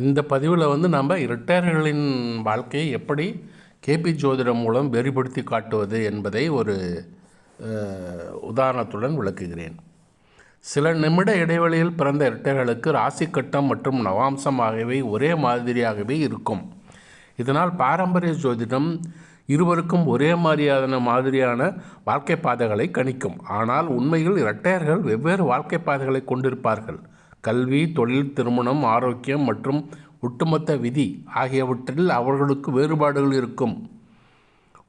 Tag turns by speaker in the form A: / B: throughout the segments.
A: இந்த பதிவில் வந்து நம்ம இரட்டையர்களின் வாழ்க்கையை எப்படி கேபி ஜோதிடம் மூலம் வேறுபடுத்தி காட்டுவது என்பதை ஒரு உதாரணத்துடன் விளக்குகிறேன். சில நிமிட இடைவெளியில் பிறந்த இரட்டையர்களுக்கு ராசி கட்டம் மற்றும் நவாம்சம் ஆகியவை ஒரே மாதிரியாகவே இருக்கும். இதனால் பாரம்பரிய ஜோதிடம் இருவருக்கும் ஒரே மாதிரியான மாதிரியான வாழ்க்கை பாதைகளை கணிக்கும். ஆனால் உண்மையில் இரட்டையர்கள் வெவ்வேறு வாழ்க்கை பாதைகளை கொண்டிருப்பார்கள். கல்வி தொழில் திருமணம் ஆரோக்கியம் மற்றும் ஒட்டுமொத்த விதி ஆகியவற்றில் அவர்களுக்கு வேறுபாடுகள் இருக்கும்.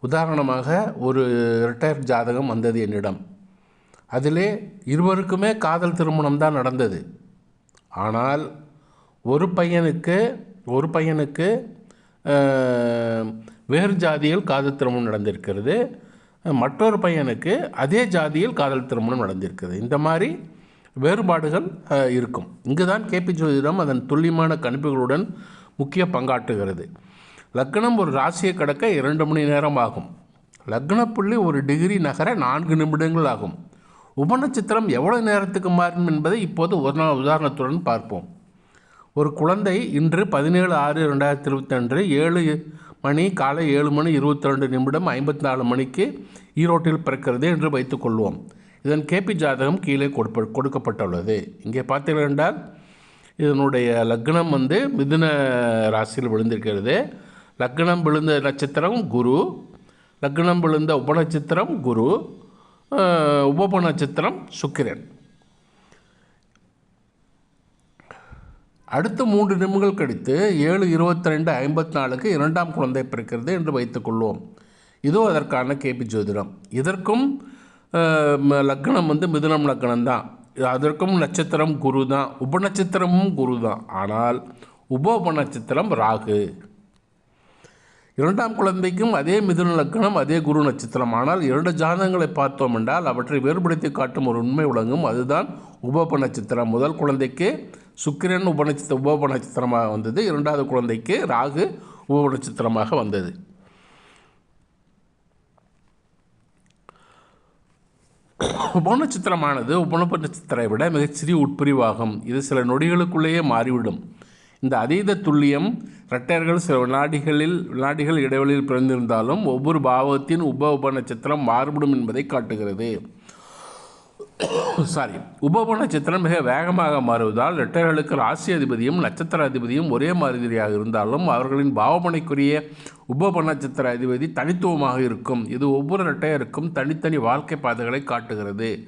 A: உதாரணமாக ஒரு ரிட்டையர் ஜாதகம் வந்தது என்னிடம். அதிலே இருவருக்குமே காதல் திருமணம் தான் நடந்தது. ஆனால் ஒரு பையனுக்கு ஒரு பையனுக்கு வேறு ஜாதியில் காதல் திருமணம் நடந்திருக்கிறது. மற்றொரு பையனுக்கு அதே ஜாதியில் காதல் திருமணம் நடந்திருக்கிறது. இந்த மாதிரி வேறுபாடுகள் இருக்கும். இங்கு தான் கேபி ஜோதிடம் அதன் துல்லியமான கணிப்புகளுடன் முக்கிய பங்காற்றுகிறது. லக்னம் ஒரு ராசியை கடக்க இரண்டு மணி நேரம் ஆகும். லக்ன புள்ளி ஒரு டிகிரி நகர நான்கு நிமிடங்கள் ஆகும். உபநட்சத்திரம் எவ்வளவு நேரத்துக்கு மாறும் என்பதை இப்போது ஒரு நாள் உதாரணத்துடன் பார்ப்போம். ஒரு குழந்தை இன்று பதினேழு ஆறு ரெண்டாயிரத்தி இருபத்தன்று ஏழு மணி காலை ஏழு மணி இருபத்தி ரெண்டு நிமிடம் ஐம்பத்தி நாலு மணிக்கு ஈரோட்டில் பிறக்கிறது என்று வைத்துக்கொள்வோம் இதன் கேபி ஜாதகம் கீழே கொடுப்ப கொடுக்கப்பட்டுள்ளது. இங்கே பார்த்தீர்கள் என்றால் இதனுடைய லக்னம் வந்து மிதுன ராசியில் விழுந்திருக்கிறது. லக்னம் விழுந்த நட்சத்திரம் குரு. லக்னம் விழுந்த உபநட்சத்திரம் குரு. உப நட்சத்திரம் சுக்கிரன். அடுத்த மூன்று நிமிடங்கள் கழித்து ஏழு இருபத்தி ரெண்டு ஐம்பத்தி நாலுக்கு இரண்டாம் குழந்தை பிறக்கிறது என்று வைத்துக்கொள்வோம் இதோ அதற்கான கேபி ஜோதிடம். இதற்கும் லக்னம் வந்து மிதுனம் லக்னம் தான் அதற்கும் நட்சத்திரம் குரு தான் உபநட்சத்திரமும் குரு தான் ஆனால் உப உபநட்சத்திரம் ராகு. இரண்டாம் குழந்தைக்கும் அதே மிதுன லக்னம் அதே குரு நட்சத்திரம். ஆனால் இரண்டு ஜாதகங்களை பார்த்தோம் என்றால் அவற்றை வேறுபடுத்தி காட்டும் ஒரு உண்மை விளங்கும். அதுதான் உபப நட்சத்திரம் முதல் குழந்தைக்கு சுக்கிரன் உபநட்சத்திர உபப நட்சத்திரமாக வந்தது. இரண்டாவது குழந்தைக்கு ராகு உப நட்சத்திரமாக வந்தது. உபநட்சத்திரமானது உபநப நட்சத்திரத்தை விட மிகச்சிறிய உட்பிரிவாகும். இது சில நொடிகளுக்குள்ளேயே மாறிவிடும். இந்த அதீத துல்லியம் இரட்டையர்கள் சில வினாடிகளில் வினாடிகள் இடைவெளியில் பிறந்திருந்தாலும் ஒவ்வொரு பாவத்தின் உப உப நட்சத்திரம் மாறுபடும் என்பதை காட்டுகிறது. சாரி உப நட்சத்திரம் மிக வேகமாக மாறுவதால் இரட்டையர்களுக்கு ராசி அதிபதியும் நட்சத்திர அதிபதியும் ஒரே மாதிரியாக இருந்தாலும் அவர்களின் பாவமனைக்குரிய உப நட்சத்திர அதிபதி தனித்துவமாக இருக்கும். இது ஒவ்வொரு இரட்டையருக்கும் தனித்தனி வாழ்க்கை பாதைகளை காட்டுகிறது.